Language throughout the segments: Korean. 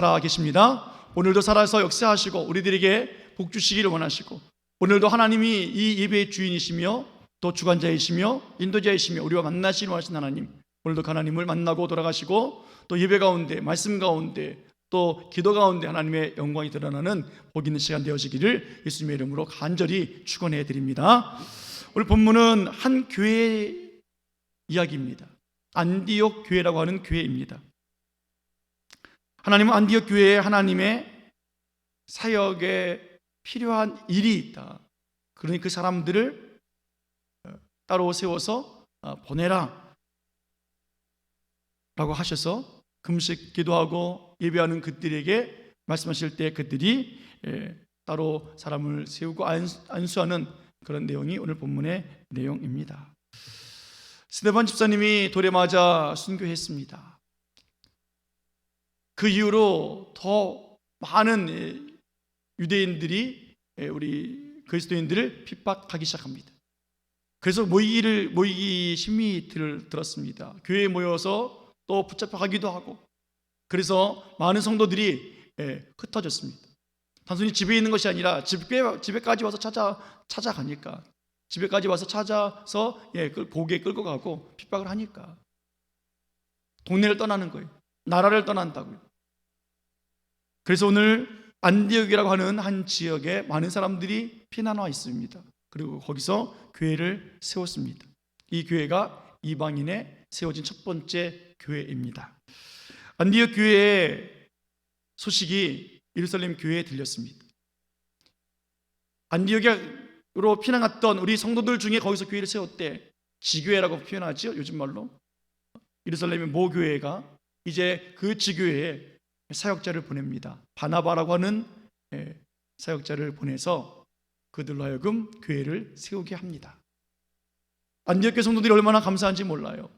살아 계십니다. 오늘도 살아서 역사하시고 우리들에게 복 주시기를 원하시고 오늘도 하나님이 이 예배의 주인이시며 또 주관자이시며 인도자이시며 우리와 만나시기를 원하신 하나님 오늘도 그 하나님을 만나고 돌아가시고 또 예배 가운데 말씀 가운데 또 기도 가운데 하나님의 영광이 드러나는 복 있는 시간 되어지기를 예수님의 이름으로 간절히 축원해 드립니다. 오늘 본문은 한 교회 이야기입니다. 안디옥 교회라고 하는 교회입니다. 하나님은 안디옥 교회에 하나님의 사역에 필요한 일이 있다. 그러니 그 사람들을 어, 따로 세워서 어, 보내라. 라고 하셔서 금식 기도하고 예배하는 그들에게 말씀하실 때 그들이 예, 따로 사람을 세우고 안수- 안수하는 그런 내용이 오늘 본문의 내용입니다. 스테반 집사님이 돌에 맞아 순교했습니다. 그 이후로 더 많은 예, 유대인들이 예, 우리 그리스도인들을 핍박하기 시작합니다. 그래서 모이기를 모이기 심히 들, 들었습니다. 교회에 모여서 또 붙잡혀 가기도 하고 그래서 많은 성도들이 예, 흩어졌습니다. 단순히 집에 있는 것이 아니라 집에 집에까지 와서 찾아 찾아가니까 집에까지 와서 찾아서 예, 그 고개 끌고 가고 핍박을 하니까 동네를 떠나는 거예요. 나라를 떠난다고요. 그래서 오늘 안디옥이라고 하는 한 지역에 많은 사람들이 피난 와 있습니다. 그리고 거기서 교회를 세웠습니다. 이 교회가 이방인에 세워진 첫 번째 교회입니다. 안디옥 교회의 소식이 예루살렘 교회에 들렸습니다. 안디옥으로 피난 갔던 우리 성도들 중에 거기서 교회를 세웠대. 지교회라고 표현하죠. 요즘 말로. 예루살렘의 모 교회가 이제 그 지교회에 사역자를 보냅니다. 바나바라고 하는 예, 사역자를 보내서 그들로 하여금 교회를 세우게 합니다. 안디옥 교회 성도들이 얼마나 감사한지 몰라요.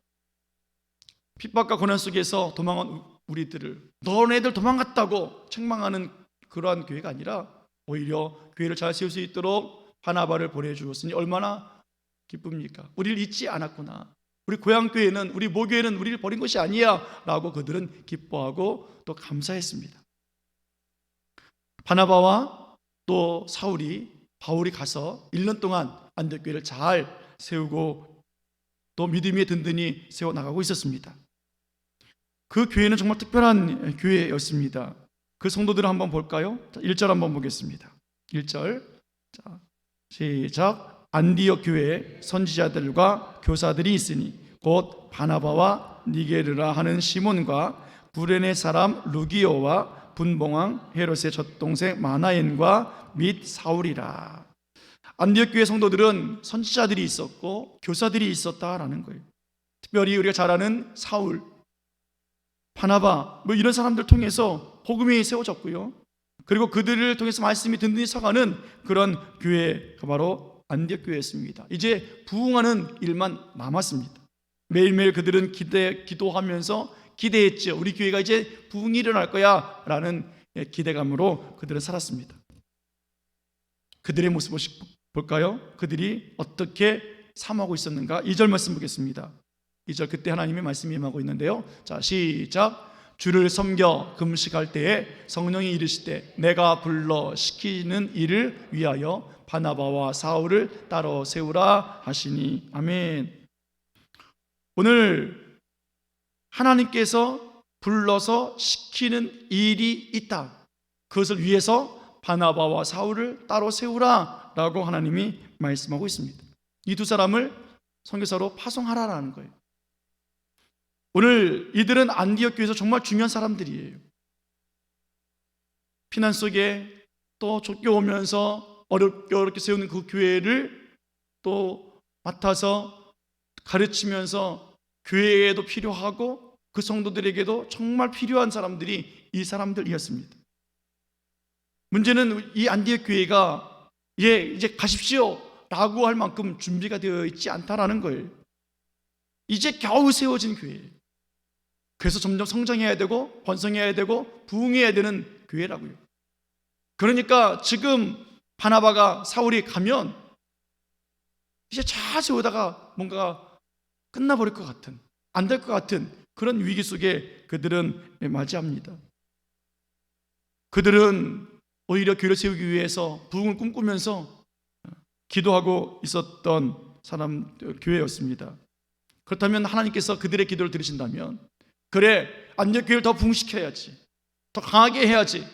핍박과 고난 속에서 도망한 우리들을 너네들 도망갔다고 책망하는 그러한 교회가 아니라 오히려 교회를 잘 세울 수 있도록 바나바를 보내주었으니 얼마나 기쁩니까? 우리를 잊지 않았구나. 우리 고향 교회는 우리 모교회는 우리를 버린 것이 아니야 라고 그들은 기뻐하고 또 감사했습니다. 바나바와 또 사울이 바울이 가서 1년 동안 안디옥 교회를 잘 세우고 또 믿음이 든든히 세워 나가고 있었습니다. 그 교회는 정말 특별한 교회였습니다. 그 성도들을 한번 볼까요? 자, 1절 한번 보겠습니다. 1절. 자, 시작. 안디옥 교회에 선지자들과 교사들이 있으니 곧 바나바와 니게르라 하는 시몬과 구레네 사람 루기오와 분봉왕 헤롯의 젖동생 마나엔과 및 사울이라. 안디옥 교회 성도들은 선지자들이 있었고 교사들이 있었다라는 거예요. 특별히 우리가 잘 아는 사울, 바나바 뭐 이런 사람들 통해서 복음이 세워졌고요. 그리고 그들을 통해서 말씀이 든든히 서가는 그런 교회가 바로 안디옥 교회였습니다. 이제 부흥하는 일만 남았습니다. 매일매일 그들은 기대 기도하면서 기대했죠. 우리 교회가 이제 부흥이 일어날 거야라는 기대감으로 그들은 살았습니다. 그들의 모습을 볼까요? 그들이 어떻게 삼하고 있었는가? 2절 말씀 보겠습니다. 2절 그때 하나님의 말씀이 임하고 있는데요. 자, 시작. 주를 섬겨 금식할 때에 성령이 이르시되 내가 불러 시키는 일을 위하여 바나바와 사울을 따로 세우라 하시니 아멘. 오늘 하나님께서 불러서 시키는 일이 있다. 그것을 위해서 바나바와 사울을 따로 세우라라고 하나님이 말씀하고 있습니다. 이 두 사람을 선교사로 파송하라라는 거예요. 오늘 이들은 안디옥 교회에서 정말 중요한 사람들이에요. 피난 속에 또 쫓겨오면서 어렵게 어렵게 세우는 그 교회를 또 맡아서 가르치면서 교회에도 필요하고 그 성도들에게도 정말 필요한 사람들이 이 사람들이었습니다. 문제는 이 안디옥 교회가 예 이제 가십시오라고 할 만큼 준비가 되어 있지 않다라는 거예요. 이제 겨우 세워진 교회예요. 그래서 점점 성장해야 되고 번성해야 되고 부흥해야 되는 교회라고요. 그러니까 지금 바나바가 사울이 가면 이제 잘 세우다가 뭔가 끝나버릴 것 같은 안 될 것 같은 그런 위기 속에 그들은 맞이합니다. 그들은 오히려 교회를 세우기 위해서 부흥을 꿈꾸면서 기도하고 있었던 사람 교회였습니다. 그렇다면 하나님께서 그들의 기도를 들으신다면 그래 안녕 교회를 더 부흥시켜야지 더 강하게 해야지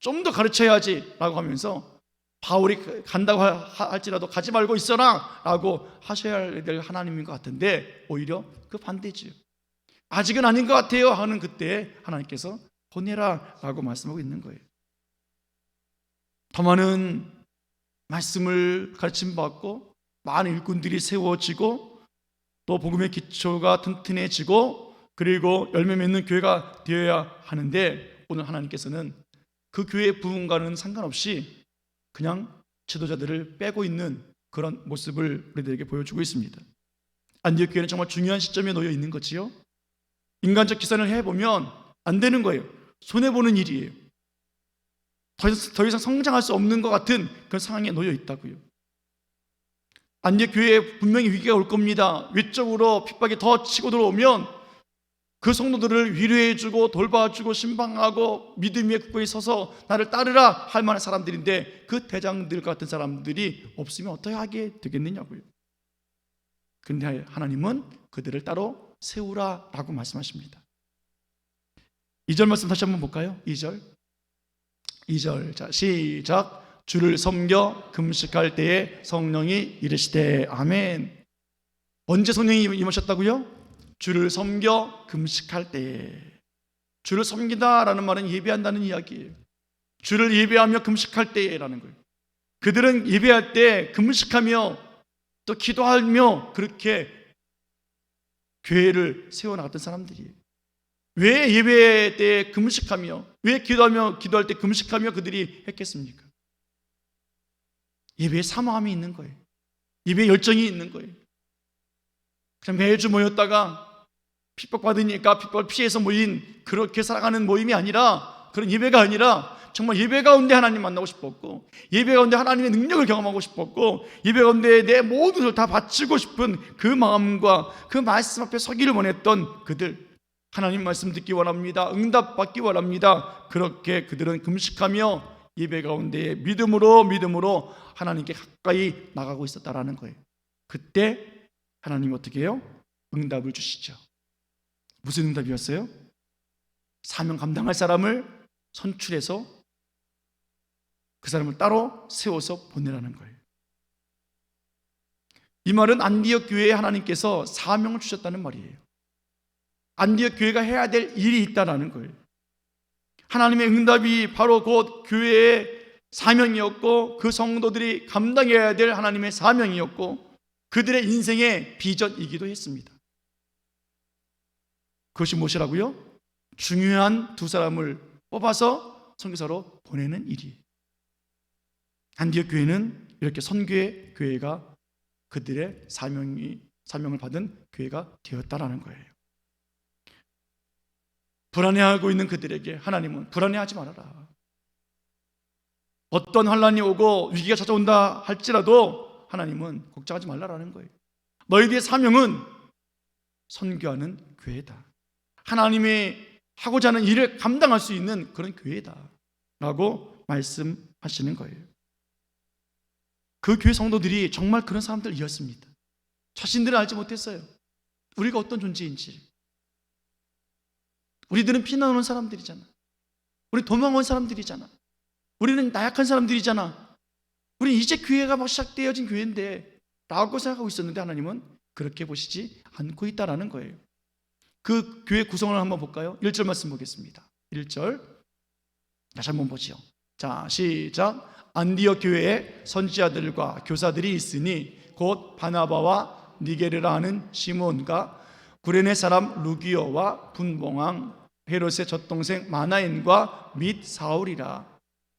좀 더 가르쳐야지 라고 하면서 바울이 간다고 하- 할지라도 가지 말고 있어라 라고 하셔야 될 하나님인 것 같은데 오히려 그 반대지요. 아직은 아닌 것 같아요 하는 그때 하나님께서 보내라 라고 말씀하고 있는 거예요. 더 많은 말씀을 가르침 받고 많은 일꾼들이 세워지고 또 복음의 기초가 튼튼해지고 그리고 열매 맺는 교회가 되어야 하는데 오늘 하나님께서는 그 교회의 부흥과는 상관없이 그냥 지도자들을 빼고 있는 그런 모습을 우리들에게 보여주고 있습니다. 안디옥 교회는 정말 중요한 시점에 놓여 있는 거지요. 인간적 계산을 해보면 안 되는 거예요. 손해 보는 일이에요. 더, 이상- 성장할 수 없는 것 같은 그런 상황에 놓여 있다고요. 안디옥 교회에 분명히 위기가 올 겁니다. 외적으로 핍박이 더 치고 들어오면 그 성도들을 위로해주고 돌봐주고 신방하고 믿음의 국고에 서서 나를 따르라 할 만한 사람들인데 그 대장들 같은 사람들이 없으면 어떻게 하게 되겠느냐고요. 근데 하나님은 그들을 따로 세우라라고 말씀하십니다. 2절 말씀 다시 한번 볼까요? 2절. 2절. 자, 시작. 주를 섬겨 금식할 때에 성령이 이르시되 아멘. 언제 성령이 임하셨다고요? 주를 섬겨 금식할 때에. 주를 섬기다라는 말은 예배한다는 이야기예요. 주를 예배하며 금식할 때라는 거예요. 그들은 예배할 때 금식하며 또 기도하며 그렇게 교회를 세워 나갔던 사람들이에요. 왜 예배 때 금식하며 왜 기도하며 기도할 때 금식하며 그들이 했겠습니까? 예배에 사모함이 있는 거예요. 예배에 열정이 있는 거예요. 그냥 매주 모였다가 핍박받으니까 핍박을 피해서 모인 그렇게 살아가는 모임이 아니라 그런 예배가 아니라 정말 예배 가운데 하나님 만나고 싶었고 예배 가운데 하나님의 능력을 경험하고 싶었고 예배 가운데 내 모든 것을 다 바치고 싶은 그 마음과 그 말씀 앞에 서기를 원했던 그들 하나님 말씀 듣기 원합니다. 응답 받기 원합니다. 그렇게 그들은 금식하며 예배 가운데 믿음으로 믿음으로 하나님께 가까이 나가고 있었다라는 거예요. 그때 하나님이 어떻게 해요? 응답을 주시죠. 무슨 응답이었어요? 사명 감당할 사람을 선출해서 그 사람을 따로 세워서 보내라는 거예요. 이 말은 안디옥 교회에 하나님께서 사명을 주셨다는 말이에요. 안디옥 교회가 해야 될 일이 있다라는 거예요. 하나님의 응답이 바로 곧 교회의 사명이었고 그 성도들이 감당해야 될 하나님의 사명이었고 그들의 인생의 비전이기도 했습니다. 그것이 무엇이라고요? 중요한 두 사람을 뽑아서 선교사로 보내는 일이에요. 안디옥 교회는 이렇게 선교의 교회가 그들의 사명이 사명을 받은 교회가 되었다라는 거예요. 불안해하고 있는 그들에게 하나님은 불안해하지 말아라. 어떤 환란이 오고 위기가 찾아온다 할지라도 하나님은 걱정하지 말라라는 거예요. 너희들의 사명은 선교하는 교회다. 하나님의 하고자 하는 일을 감당할 수 있는 그런 교회다 라고 말씀하시는 거예요. 그 교회 성도들이 정말 그런 사람들이었습니다. 자신들은 알지 못했어요. 우리가 어떤 존재인지. 우리들은 피난 오는 사람들이잖아. 우리 도망 온 사람들이잖아. 우리는 나약한 사람들이잖아. 우리 이제 교회가 막 시작되어진 교회인데 라고 생각하고 있었는데 하나님은 그렇게 보시지 않고 있다라는 거예요. 그 교회 구성을 한번 볼까요? 1절 말씀 보겠습니다. 1절. 다시 한번 보지요. 자, 시작. 안디옥 교회에 선지자들과 교사들이 있으니 곧 바나바와 니게르라 하는 시몬과 구레네 사람 루기오와 분봉왕 헤롯의 젖동생 마나인과 및 사울이라.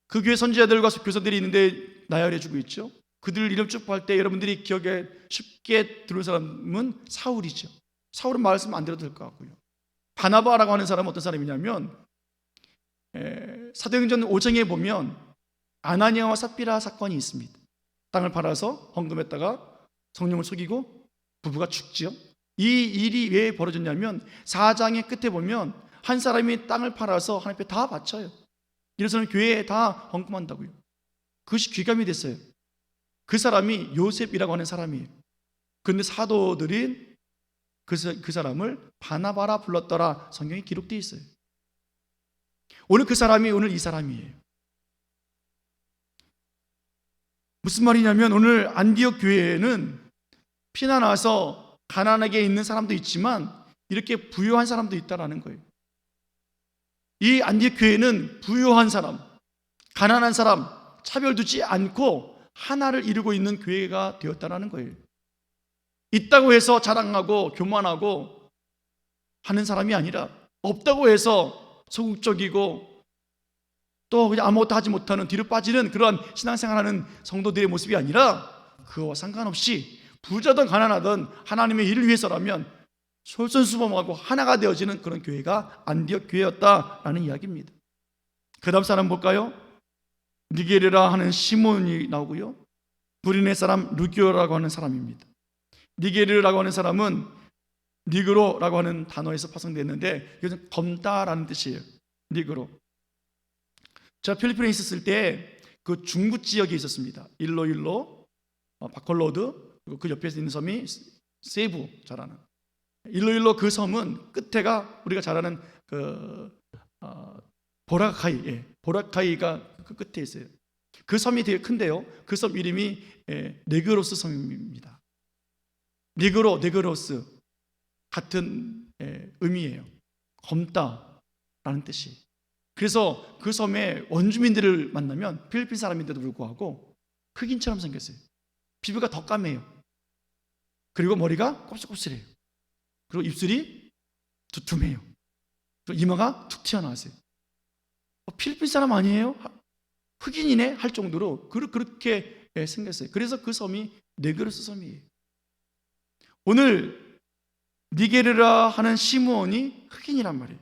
그 교회 선지자들과 교사들이 있는데 나열해 주고 있죠. 그들 이름 쭉 볼 때 여러분들이 기억에 쉽게 들을 사람은 사울이죠. 사울은 말씀 안 들어도 될 것 같고요. 바나바라고 하는 사람은 어떤 사람이냐면 에, 사도행전 5장에 보면 아나니아와 삽비라 사건이 있습니다. 땅을 팔아서 헌금했다가 성령을 속이고 부부가 죽지요. 이 일이 왜 벌어졌냐면 4장의 끝에 보면 한 사람이 땅을 팔아서 하나님 앞에 다 바쳐요. 이래서는 교회에 다 헌금한다고요. 그것이 귀감이 됐어요. 그 사람이 요셉이라고 하는 사람이에요. 그런데 사도들이 그, 사- 그 사람을 바나바라 불렀더라 성경에 기록되어 있어요. 오늘 그 사람이 오늘 이 사람이에요. 무슨 말이냐면 오늘 안디옥 교회에는 피나 나서 가난하게 있는 사람도 있지만 이렇게 부유한 사람도 있다라는 거예요. 이 안디옥 교회는 부유한 사람, 가난한 사람 차별 두지 않고 하나를 이루고 있는 교회가 되었다라는 거예요. 있다고 해서 자랑하고 교만하고 하는 사람이 아니라 없다고 해서 소극적이고 또 그냥 아무것도 하지 못하는 뒤로 빠지는 그러한 신앙생활하는 성도들의 모습이 아니라 그와 상관없이 부자든 가난하든 하나님의 일을 위해서라면 솔선수범하고 하나가 되어지는 그런 교회가 안디옥 교회였다라는 이야기입니다. 그 다음 사람 볼까요? 니게르라 하는 시몬이 나오고요. 부린의 사람 루기오라고 하는 사람입니다. 니게르라고 하는 사람은 니그로라고 하는 단어에서 파생됐는데 이것은 검다라는 뜻이에요. 니그로. 제가 필리핀에 있었을 때 그 중부 지역에 있었습니다. 일로 일로, 어, 바콜로드 그리고 그 옆에 있는 섬이 세부 잘 아는. 일로 일로 그 섬은 끝에가 우리가 잘 아는 그 어, 보라카이, 예, 보라카이가 그 끝에 있어요. 그 섬이 되게 큰데요. 그 섬 이름이 예, 네그로스 섬입니다. 네그로, 네그로스 같은 예, 의미예요. 검다라는 뜻이. 그래서 그 섬에 원주민들을 만나면 필리핀 사람인데도 불구하고 흑인처럼 생겼어요. 피부가 더 까매요. 그리고 머리가 곱슬곱슬해요. 그리고 입술이 두툼해요. 그리고 이마가 툭 튀어나왔어요. 어, 필리핀 사람 아니에요? 하- 흑인이네 할 정도로 그- 그렇게 예, 생겼어요. 그래서 그 섬이 네그로스 섬이에요. 오늘 니게르라 하는 시므온이 흑인이란 말이에요.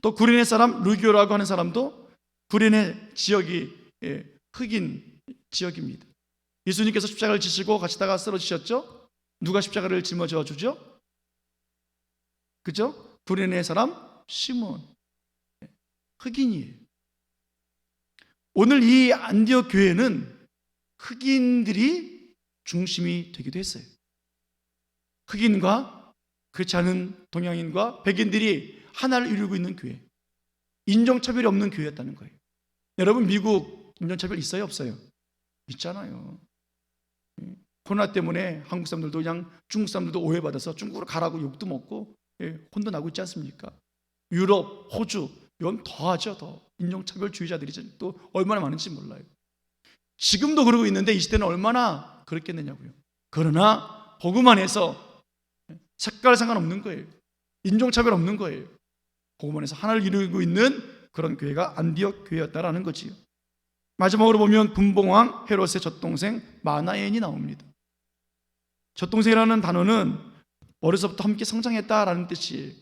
또 구린의 사람 루기오라고 하는 사람도 구린의 지역이 예, 흑인 지역입니다. 예수님께서 십자가를 지시고 가시다가 쓰러지셨죠? 누가 십자가를 짊어져 주죠? 그죠? 구린의 사람 시몬 예, 흑인이에요. 오늘 이 안디옥 교회는 흑인들이 중심이 되기도 했어요. 흑인과 그렇지 않은 동양인과 백인들이 하나를 이루고 있는 교회. 인종차별이 없는 교회였다는 거예요. 여러분 미국 인종차별 있어요 없어요? 있잖아요. 예. 코로나 때문에 한국 사람들도 그냥 중국 사람들도 오해받아서 중국으로 가라고 욕도 먹고 예, 혼도 나고 있지 않습니까? 유럽, 호주 이건 더하죠 더 인종차별주의자들이 또 얼마나 많은지 몰라요. 지금도 그러고 있는데 이 시대는 얼마나 그렇겠느냐고요. 그러나 복음 안에서 색깔 상관없는 거예요. 인종차별 없는 거예요. 복음 안에서 하나를 이루고 있는 그런 교회가 안디옥 교회였다라는 거지요. 마지막으로 보면 분봉왕 헤롯의 젖동생 마나엔이 나옵니다. 젖동생이라는 단어는 어려서부터 함께 성장했다라는 뜻이에요.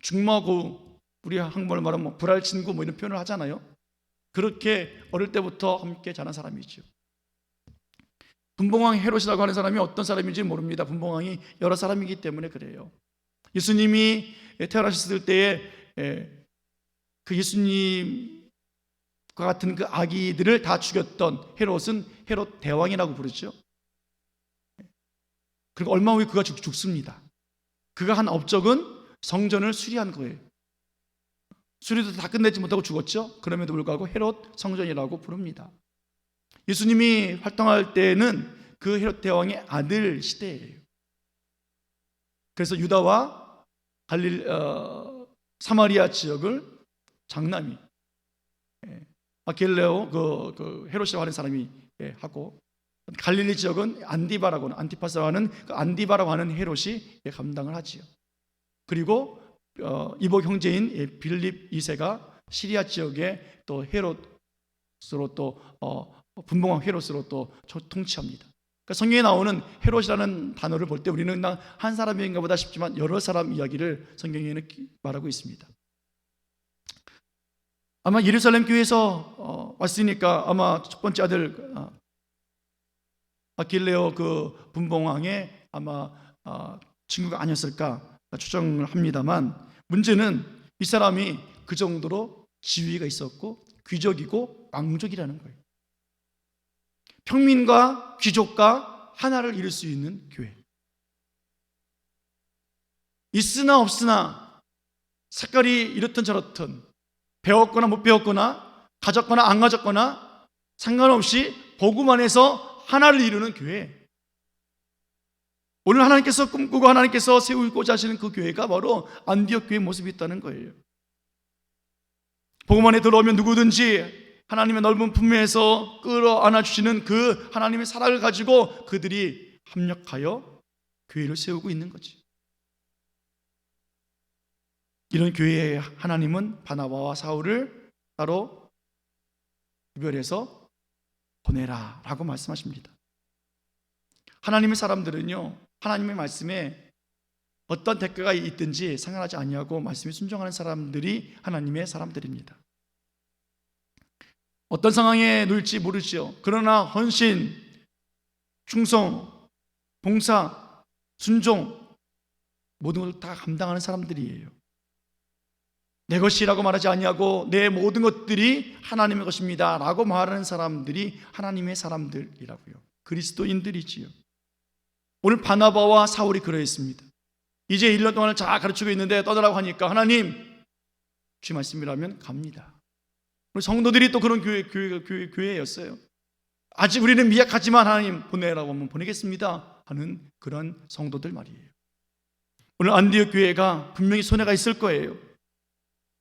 중마고 우리 한국말로 말하면 뭐 불알 친구 뭐 이런 표현을 하잖아요. 그렇게 어릴 때부터 함께 자란 사람이죠. 분봉왕 헤롯이라고 하는 사람이 어떤 사람인지 모릅니다. 분봉왕이 여러 사람이기 때문에 그래요. 예수님이 태어나셨을 때에 에, 그 예수님과 같은 그 아기들을 다 죽였던 헤롯은 헤롯 대왕이라고 부르죠. 그리고 얼마 후에 그가 죽, 죽습니다. 그가 한 업적은 성전을 수리한 거예요. 수리도 다 끝내지 못하고 죽었죠. 그럼에도 불구하고 헤롯 성전이라고 부릅니다. 예수님이 활동할 때는 그 헤롯 대왕의 아들 시대예요. 그래서 유다와 갈릴 어, 사마리아 지역을 장남이 예, 아킬레오 그, 그 헤롯이라고 하는 사람이 예, 하고 갈릴리 지역은 안디바라고 하는 안티파스라고 하는 그 안디바라고 하는 헤롯이 예, 감당을 하지요. 그리고 어, 이복 형제인 예, 빌립 2세가 시리아 지역에 또 헤롯으로 또 어, 분봉왕 헤롯으로 또 저- 통치합니다. 그러니까 성경에 나오는 헤롯이라는 단어를 볼 때 우리는 그냥 한 사람인가 보다 싶지만 여러 사람 이야기를 성경에는 기- 말하고 있습니다. 아마 예루살렘 교회에서 어, 왔으니까 아마 첫 번째 아들 아, 아킬레오 그 분봉왕의 아마 아, 친구가 아니었을까 추정을 합니다만 문제는 이 사람이 그 정도로 지위가 있었고 귀족이고 왕족이라는 거예요. 평민과 귀족과 하나를 이룰 수 있는 교회. 있으나 없으나 색깔이 이렇든 저렇든 배웠거나 못 배웠거나 가졌거나 안 가졌거나 상관없이 복음 안에서 하나를 이루는 교회. 오늘 하나님께서 꿈꾸고 하나님께서 세우고자 하시는 그 교회가 바로 안디옥 교회의 모습이 있다는 거예요. 복음 안에 들어오면 누구든지 하나님의 넓은 품에서 끌어안아 주시는 그 하나님의 사랑을 가지고 그들이 합력하여 교회를 세우고 있는 거지. 이런 교회에 하나님은 바나바와 사울을 따로 구별해서 보내라라고 말씀하십니다. 하나님의 사람들은요. 하나님의 말씀에 어떤 대가가 있든지 상관하지 아니하고 말씀에 순종하는 사람들이 하나님의 사람들입니다. 어떤 상황에 놓일지 모르지요. 그러나 헌신, 충성, 봉사, 순종 모든 걸다 감당하는 사람들이에요. 내 것이라고 말하지 아니하고 내 모든 것들이 하나님의 것입니다라고 말하는 사람들이 하나님의 사람들이라고요. 그리스도인들이지요. 오늘 바나바와 사울이 그러했습니다. 이제 1년 동안을 잘 가르치고 있는데 떠나라고 하니까 하나님 주의 말씀이라면 갑니다. 우리 성도들이 또 그런 교회, 교회, 교회, 교회였어요. 아직 우리는 미약하지만 하나님 보내라고 하면 보내겠습니다 하는 그런 성도들 말이에요. 오늘 안디옥 교회가 분명히 손해가 있을 거예요.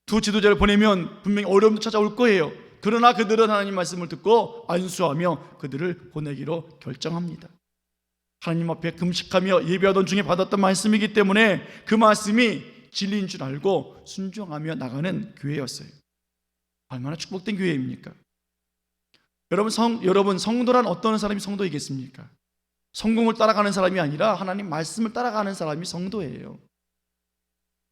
두 지도자를 보내면 분명히 어려움도 찾아올 거예요. 그러나 그들은 하나님 말씀을 듣고 안수하며 그들을 보내기로 결정합니다. 하나님 앞에 금식하며 예배하던 중에 받았던 말씀이기 때문에 그 말씀이 진리인 줄 알고 순종하며 나가는 교회였어요. 얼마나 축복된 교회입니까? 여러분 성 여러분 성도란 어떤 사람이 성도이겠습니까? 성공을 따라가는 사람이 아니라 하나님 말씀을 따라가는 사람이 성도예요.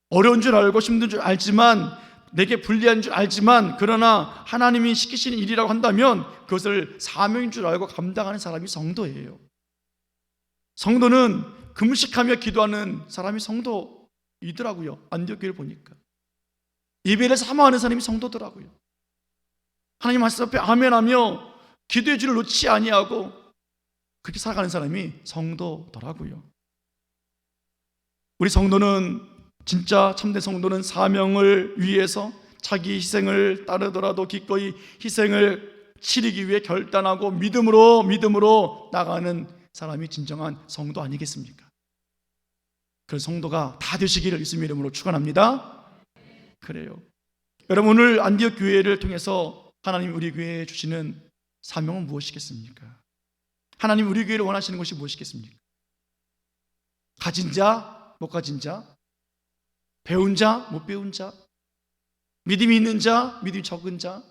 어려운 줄 알고 힘든 줄 알지만 내게 불리한 줄 알지만 그러나 하나님이 시키시는 일이라고 한다면 그것을 사명인 줄 알고 감당하는 사람이 성도예요. 성도는 금식하며 기도하는 사람이 성도이더라고요. 안디옥 교회를 보니까. 예배를 사모하는 사람이 성도더라고요. 하나님 말씀 앞에 아멘하며 기도의 줄을 놓지 아니하고 그렇게 살아가는 사람이 성도더라고요. 우리 성도는 진짜 참된 성도는 사명을 위해서 자기 희생을 따르더라도 기꺼이 희생을 치르기 위해 결단하고 믿음으로 믿음으로 나가는 사람이 진정한 성도 아니겠습니까? 그 성도가 다 되시기를 예수님 이름으로 축원합니다. 그래요. 여러분 오늘 안디옥 교회를 통해서 하나님 우리 교회에 주시는 사명은 무엇이겠습니까? 하나님 우리 교회를 원하시는 것이 무엇이겠습니까? 가진 자, 못 가진 자, 배운 자, 못 배운 자, 믿음이 있는 자, 믿음이 적은 자,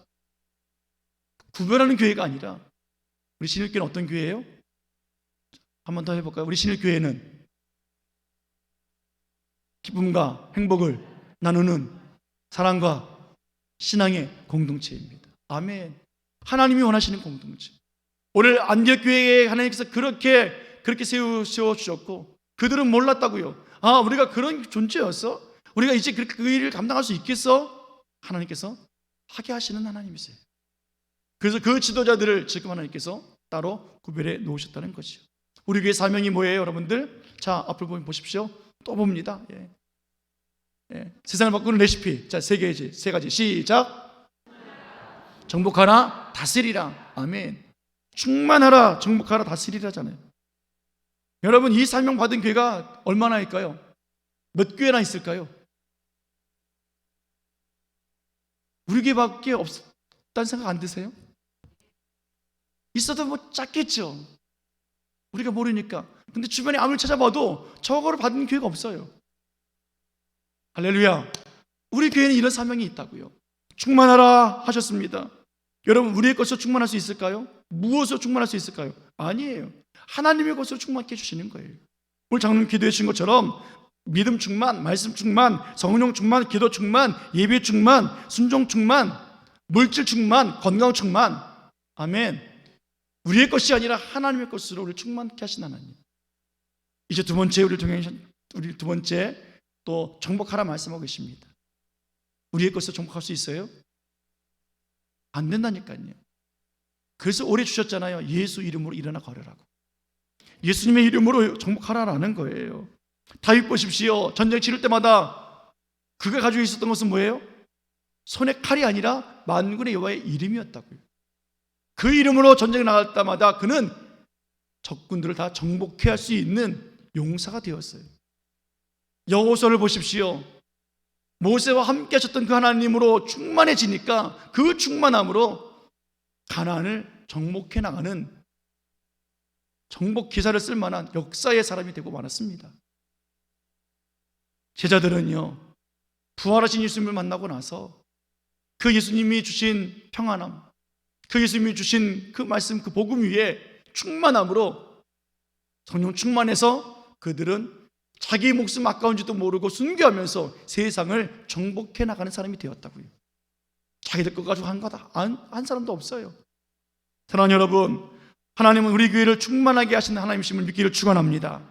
구별하는 교회가 아니라 우리 신일교회는 어떤 교회예요? 한 번 더 해볼까요? 우리 신일교회는 기쁨과 행복을 나누는 사랑과 신앙의 공동체입니다. 아멘. 하나님이 원하시는 공동체. 오늘 안디옥교회에 하나님께서 그렇게 그렇게 세워 주셨고 그들은 몰랐다고요. 아, 우리가 그런 존재였어? 우리가 이제 그렇게 그 일을 감당할 수 있겠어? 하나님께서 하게 하시는 하나님이세요. 그래서 그 지도자들을 지금 하나님께서 따로 구별해 놓으셨다는 거죠. 우리 교회 사명이 뭐예요, 여러분들? 자, 앞을 보면 보십시오. 또 봅니다. 예. 예. 세상을 바꾸는 레시피. 자, 세 개지, 세 가지. 시작. 정복하라, 다스리라. 아멘. 충만하라, 정복하라, 다스리라잖아요. 여러분, 이 사명 받은 교회가 얼마나 있까요? 몇 교회나 있을까요? 우리 교회밖에 없다는 생각 안 드세요? 있어도 뭐 작겠죠. 우리가 모르니까. 근데 주변에 아무리 찾아봐도 저거를 받은 교회가 없어요. 할렐루야. 우리 교회는 이런 사명이 있다고요. 충만하라 하셨습니다. 여러분, 우리의 것으로 충만할 수 있을까요? 무엇으로 충만할 수 있을까요? 아니에요. 하나님의 것으로 충만케 해주시는 거예요. 오늘 장로님 기도해 주신 것처럼 믿음 충만, 말씀 충만, 성령 충만, 기도 충만, 예배 충만, 순종 충만, 물질 충만, 건강 충만. 아멘. 우리의 것이 아니라 하나님의 것으로 우리를 충만케 하신 하나님. 이제 두 번째 우리를 통해 우리 두 번째 또 정복하라 말씀하고 계십니다. 우리의 것을 정복할 수 있어요? 안 된다니까요. 그래서 오래 주셨잖아요. 예수 이름으로 일어나 걸으라고. 예수님의 이름으로 정복하라라는 거예요. 다윗 보십시오. 전쟁 치를 때마다 그가 가지고 있었던 것은 뭐예요? 손에 칼이 아니라 만군의 여호와의 이름이었다고요. 그 이름으로 전쟁에 나갈 때마다 그는 적군들을 다 정복해 할 수 있는 용사가 되었어요. 여호수아를 보십시오. 모세와 함께 하셨던 그 하나님으로 충만해지니까 그 충만함으로 가나안을 정복해 나가는 정복 기사를 쓸 만한 역사의 사람이 되고 말았습니다. 제자들은요. 부활하신 예수님을 만나고 나서 그 예수님이 주신 평안함, 그 예수님이 주신 그 말씀, 그 복음 위에 충만함으로 성령 충만해서 그들은 자기 목숨 아까운지도 모르고 순교하면서 세상을 정복해 나가는 사람이 되었다고요. 자기들 것 가지고 한 거다. 한, 한 사람도 없어요. 사랑하는 여러분, 하나님은 우리 교회를 충만하게 하시는 하나님이심을 믿기를 축원합니다.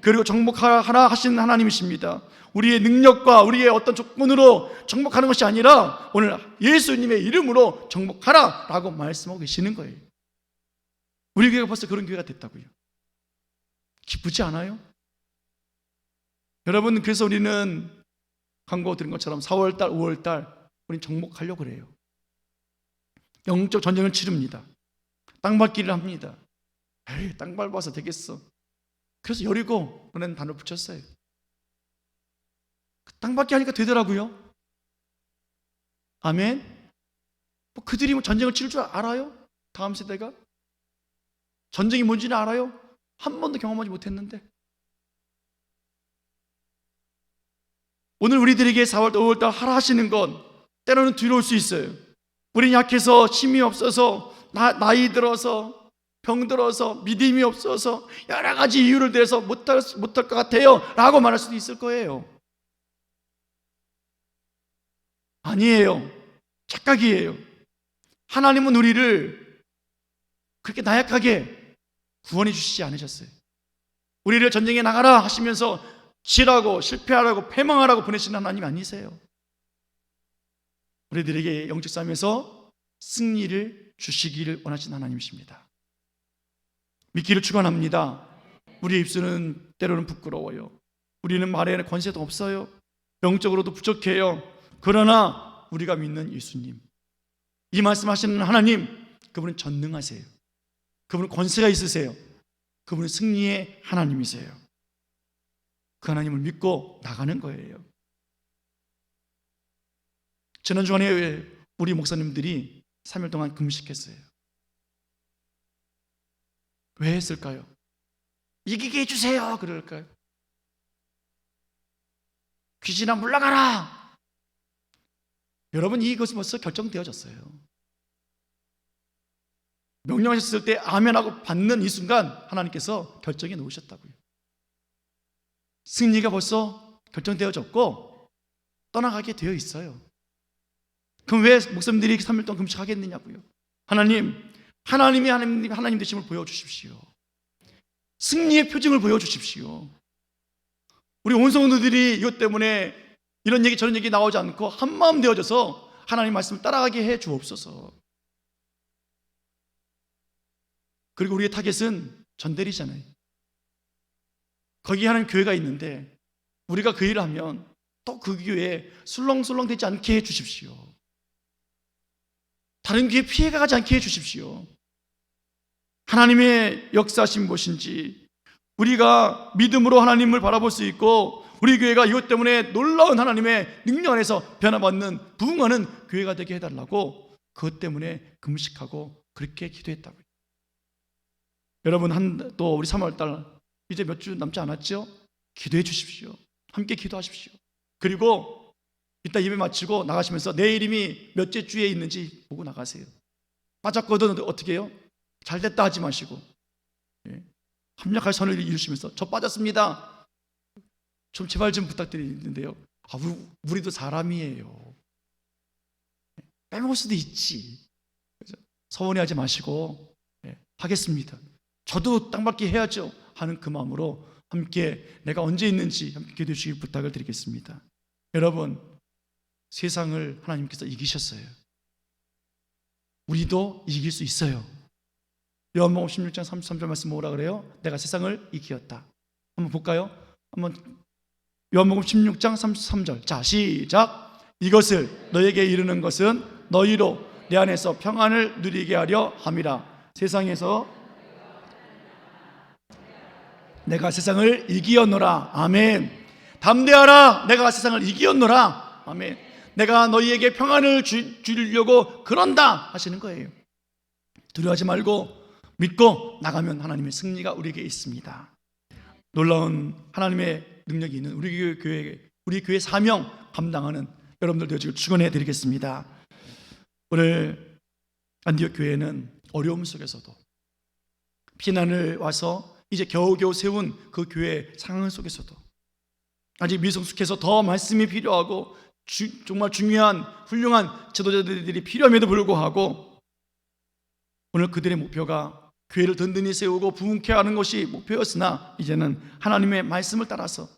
그리고 정복하라 하시는 하나님이십니다. 우리의 능력과 우리의 어떤 조건으로 정복하는 것이 아니라 오늘 예수님의 이름으로 정복하라라고 말씀하고 계시는 거예요. 우리 교회가 벌써 그런 교회가 됐다고요. 기쁘지 않아요? 여러분 그래서 우리는 광고 드린 것처럼 4월달, 5월달 우리는 정복하려고 그래요. 영적 전쟁을 치릅니다. 땅 밟기를 합니다. 에이, 땅 밟아서 되겠어. 그래서 여리고 라는 단어 붙였어요. 땅 밟기 하니까 되더라고요. 아멘. 뭐 그들이 뭐 전쟁을 치를 줄 알아요? 다음 세대가? 전쟁이 뭔지는 알아요? 한 번도 경험하지 못했는데. 오늘 우리들에게 4월, 5월달 하라 하시는 건 때로는 두려울 수 있어요. 우리 약해서 힘이 없어서 나, 나이 들어서 병 들어서 믿음이 없어서 여러 가지 이유를 대서 못할, 못할 것 같아요. 라고 말할 수도 있을 거예요. 아니에요. 착각이에요. 하나님은 우리를 그렇게 나약하게 구원해 주시지 않으셨어요. 우리를 전쟁에 나가라 하시면서 지라고 실패하라고 패망하라고 보내시는 하나님 아니세요 우리들에게 영적 싸움에서 승리를 주시기를 원하시는 하나님이십니다. 믿기를 축원합니다. 우리의 입술은 때로는 부끄러워요. 우리는 말에는 권세도 없어요. 영적으로도 부족해요. 그러나 우리가 믿는 예수님, 이 말씀하시는 하나님, 그분은 전능하세요. 그분은 권세가 있으세요. 그분은 승리의 하나님이세요. 그 하나님을 믿고 나가는 거예요. 지난 주간에 우리 목사님들이 3일 동안 금식했어요. 왜 했을까요? 이기게 해주세요. 그럴까요? 귀신아 물러가라. 여러분 이것이 벌써 결정되어졌어요. 명령하셨을 때 아멘하고 받는 이 순간 하나님께서 결정해 놓으셨다고요. 승리가 벌써 결정되어졌고 떠나가게 되어 있어요. 그럼 왜 목사님들이 3일 동안 금식하겠느냐고요. 하나님, 하나님이 하나님, 하나님 되심을 보여주십시오. 승리의 표징을 보여주십시오. 우리 온성도들이 이것 때문에 이런 얘기 저런 얘기 나오지 않고 한마음 되어져서 하나님 말씀을 따라가게 해 주옵소서. 그리고 우리의 타겟은 전대리잖아요. 거기 하는 교회가 있는데 우리가 그 일을 하면 또 그 교회에 술렁술렁 되지 않게 해 주십시오. 다른 교회 피해가 가지 않게 해 주십시오. 하나님의 역사심 무엇인지 우리가 믿음으로 하나님을 바라볼 수 있고 우리 교회가 이것 때문에 놀라운 하나님의 능력 안에서 변화받는 부흥하는 교회가 되게 해달라고 그것 때문에 금식하고 그렇게 기도했다고요. 여러분 한 또 우리 3월달 이제 몇 주 남지 않았죠? 기도해 주십시오. 함께 기도하십시오. 그리고 이따 예배 마치고 나가시면서 내 이름이 몇째 주에 있는지 보고 나가세요. 빠졌거든 어떻게 해요? 잘 됐다 하지 마시고 예. 합력할 선을 이루시면서 저 빠졌습니다. 좀 제발 좀 부탁드리는데요. 아, 우리 도 사람이에요. 빼먹을 수도 있지. 서운해하지 마시고 예, 하겠습니다. 저도 땅 밟기 해야죠 하는 그 마음으로 함께 내가 언제 있는지 함께 기도해 주시기 부탁을 드리겠습니다. 여러분 세상을 하나님께서 이기셨어요. 우리도 이길 수 있어요. 요한복음 16장 33절 말씀 뭐라 그래요? 내가 세상을 이기었다. 한번 볼까요? 한번 요한복음 16장 33절. 자, 시작. 이것을 너에게 이르는 것은 너희로 내 안에서 평안을 누리게 하려 함이라. 세상에서 내가 세상을 이기었노라. 아멘. 담대하라. 내가 세상을 이기었노라. 아멘. 내가 너희에게 평안을 주, 주려고 그런다 하시는 거예요. 두려워하지 말고 믿고 나가면 하나님의 승리가 우리에게 있습니다. 놀라운 하나님의 능력이 있는 우리 교회 우리 교회 사명 감당하는 여러분들 되어지길 축원해 드리겠습니다. 오늘 안디옥 교회는 어려움 속에서도 피난을 와서 이제 겨우겨우 세운 그 교회 상황 속에서도 아직 미성숙해서 더 말씀이 필요하고 주- 정말 중요한 훌륭한 지도자들이 필요함에도 불구하고 오늘 그들의 목표가 교회를 든든히 세우고 부흥케 하는 것이 목표였으나 이제는 하나님의 말씀을 따라서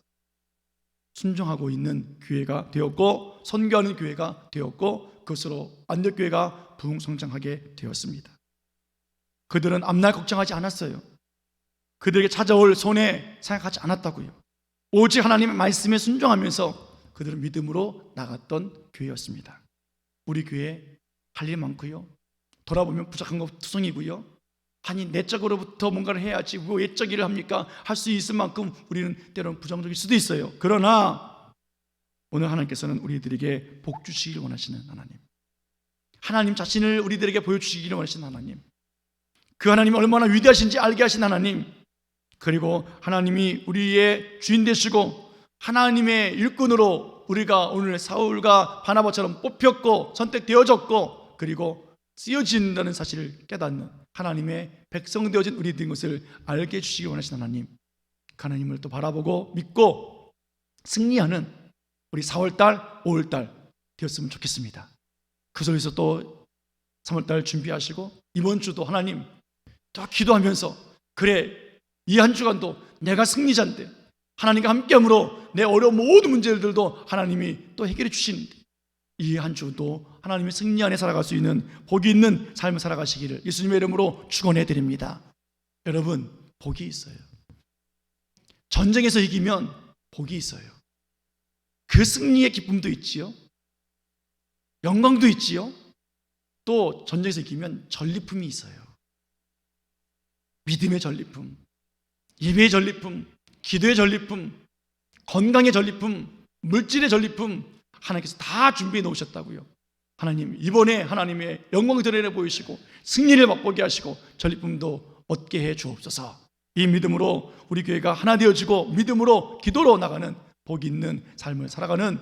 순종하고 있는 교회가 되었고 선교하는 교회가 되었고 그것으로 안덕 교회가 부흥 성장하게 되었습니다. 그들은 앞날 걱정하지 않았어요. 그들에게 찾아올 손해 생각하지 않았다고요. 오직 하나님의 말씀에 순종하면서 그들은 믿음으로 나갔던 교회였습니다. 우리 교회 할 일 많고요. 돌아보면 부족한 것 투성이고요. 아니 내적으로부터 뭔가를 해야지 왜 외적 일을 합니까? 할 수 있을 만큼 우리는 때로는 부정적일 수도 있어요. 그러나 오늘 하나님께서는 우리들에게 복 주시기를 원하시는 하나님. 하나님 자신을 우리들에게 보여주시기를 원하시는 하나님. 그 하나님이 얼마나 위대하신지 알게 하신 하나님. 그리고 하나님이 우리의 주인 되시고 하나님의 일꾼으로 우리가 오늘 사울과 바나바처럼 뽑혔고 선택되어졌고 그리고 쓰여진다는 사실을 깨닫는 하나님의 백성 되어진 우리 된 것을 알게 해주시기 원하시는 하나님 그 하나님을 또 바라보고 믿고 승리하는 우리 4월달 5월달 되었으면 좋겠습니다. 그 속에서 또 3월달 준비하시고 이번 주도 하나님 또 기도하면서 그래 이 한 주간도 내가 승리자인데 하나님과 함께함으로 내 어려운 모든 문제들도 하나님이 또 해결해 주시는데 이 한 주도 하나님의 승리 안에 살아갈 수 있는 복이 있는 삶을 살아가시기를 예수님의 이름으로 축원해 드립니다. 여러분 복이 있어요. 전쟁에서 이기면 복이 있어요. 그 승리의 기쁨도 있지요. 영광도 있지요. 또 전쟁에서 이기면 전리품이 있어요. 믿음의 전리품, 예배의 전리품, 기도의 전리품, 건강의 전리품, 물질의 전리품 하나님께서 다 준비해 놓으셨다고요. 하나님 이번에 하나님의 영광을 드러내 보이시고 승리를 맛보게 하시고 전리품도 얻게 해 주옵소서. 이 믿음으로 우리 교회가 하나 되어지고 믿음으로 기도로 나가는 복 있는 삶을 살아가는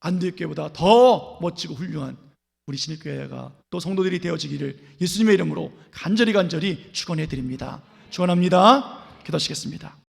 안디옥 교회보다 더 멋지고 훌륭한 우리 신일교회가 또 성도들이 되어지기를 예수님의 이름으로 간절히 간절히 축원해 드립니다. 축원합니다. 기도하시겠습니다.